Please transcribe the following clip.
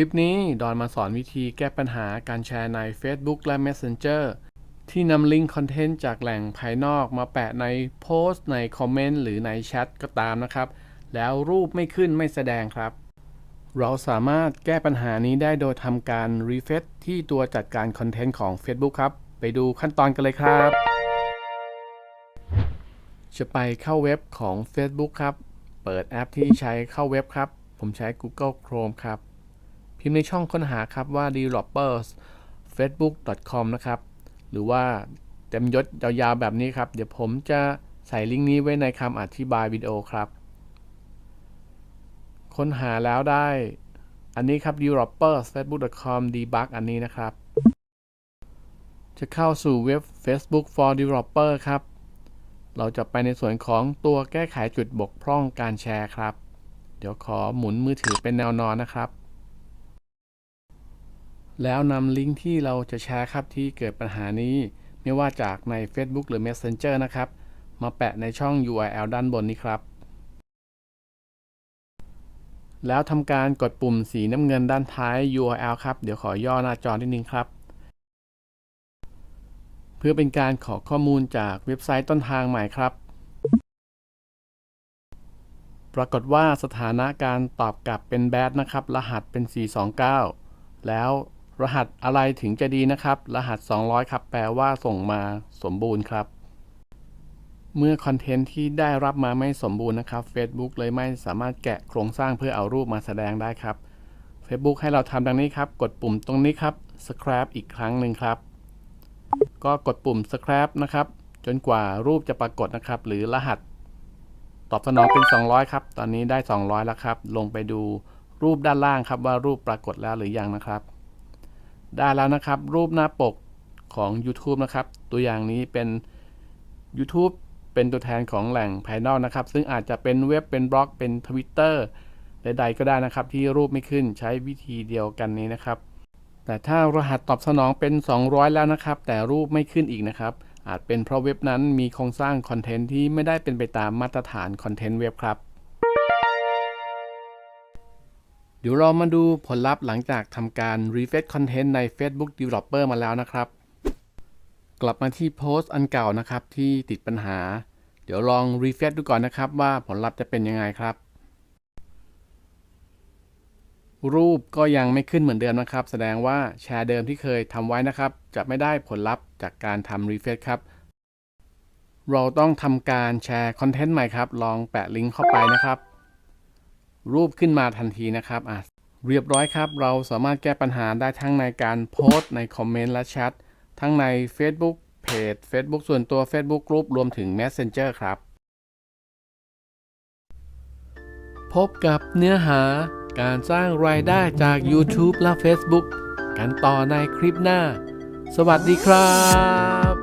ลิปนี้ดอนมาสอนวิธีแก้ปัญหาการแชร์ใน Facebook และ Messenger ที่นำลิงก์คอนเทนต์จากแหล่งภายนอกมาแปะในโพสต์ ในคอมเมนต์หรือในแชทก็ตามนะครับ แล้วรูปไม่ขึ้นไม่แสดงครับ เราสามารถแก้ปัญหานี้ได้โดยทำการรีเฟซที่ตัวจัดการคอนเทนต์ของ Facebook ครับ ไปดูขั้นตอนกันเลยครับ จะไปเข้าเว็บของ Facebook ครับ เปิดแอปที่ใช้เข้าเว็บครับ ผมใช้ Google Chrome ครับ พิมพ์ในช่องค้นหาครับว่า developers facebook.com นะครับ หรือว่าเต็มยศยาวๆแบบนี้ครับ เดี๋ยวผมจะใส่ลิงก์นี้ไว้ในคำอธิบายวิดีโอครับ ค้นหาแล้วได้ อันนี้ครับ developers facebook.com debug อันนี้นะครับ จะเข้าสู่เว็บ Facebook for developer ครับ เราจะไปในส่วนของตัวแก้ไขจุดบกพร่องการแชร์ครับ เดี๋ยวขอหมุนมือถือเป็นแนวนอนนะครับ แล้วนำลิงก์ที่เราจะแชร์ครับที่เกิดปัญหานี้ ไม่ว่าจากใน Facebook หรือ Messenger นะครับ มาแปะในช่อง URL ด้านบนนี้ครับ แล้วทำการกดปุ่มสีน้ำเงินด้านท้าย URL ครับ เดี๋ยวขอย่อหน้าจอนิดนึงครับ เพื่อเป็นการขอข้อมูลจากเว็บไซต์ต้นทางใหม่ครับ ปรากฏว่าสถานะการตอบกลับเป็นแบดนะครับ รหัสเป็น 429 แล้ว รหัสอะไรถึงจะดีนะครับ รหัส 200 ครับ แปลว่าส่งมาสมบูรณ์ครับ เมื่อคอนเทนต์ที่ได้รับมาไม่สมบูรณ์นะครับ Facebook เลยไม่สามารถแกะโครงสร้างเพื่อเอารูปมาแสดงได้ครับ Facebook ให้เราทำดังนี้ครับ กดปุ่มตรงนี้ครับ scrap อีกครั้งหนึ่งครับ ก็กดปุ่ม scrap นะครับ จนกว่ารูปจะปรากฏนะครับ หรือรหัส ตอบสนองเป็น 200 ครับ ตอนนี้ได้ 200 แล้วครับ ลงไปดูรูปด้านล่างครับว่ารูปปรากฏแล้วหรือยังนะครับ ได้แล้วนะครับ รูปหน้าปกของ YouTube นะครับ ตัวอย่างนี้เป็น YouTube เป็นตัวแทนของแหล่งภายนอกนะครับ ซึ่งอาจจะเป็นเว็บเป็นบล็อกเป็น Twitter ใดๆก็ได้นะครับ ที่รูปไม่ขึ้นใช้วิธีเดียวกันนี้นะครับ แต่ถ้ารหัสตอบสนองเป็น 200 แล้วนะครับ แต่รูปไม่ขึ้นอีกนะครับ อาจเป็นเพราะเว็บนั้นมีโครงสร้างคอนเทนต์ที่ไม่ได้เป็นไปตามมาตรฐานคอนเทนต์เว็บครับ เดี๋ยวเรามาดูผลลัพธ์หลังจากทำการ refresh content ใน Facebook Developer มาแล้วนะครับ กลับมาที่โพสต์อันเก่านะครับที่ติดปัญหา เดี๋ยวลอง refresh ดูก่อนนะครับว่าผลลัพธ์จะเป็นยังไงครับ รูปก็ยังไม่ขึ้นเหมือนเดิมนะครับ แสดงว่าแชร์เดิมที่เคยทำไว้นะครับ จะไม่ได้ผลลัพธ์จากการทำ refresh ครับ เราต้องทำการแชร์คอนเทนต์ใหม่ครับ ลองแปะลิงก์เข้าไปนะครับ รูปขึ้นมาทันทีนะครับอะเรียบร้อยครับ เราสามารถแก้ปัญหาได้ทั้งในการโพสต์ในคอมเมนต์และแชททั้งใน Facebook เพจ Facebook ส่วนตัว Facebook Group รวมถึง Messenger ครับ พบกับเนื้อหาการสร้างรายได้จาก YouTube และ Facebook กันต่อในคลิปหน้า สวัสดีครับ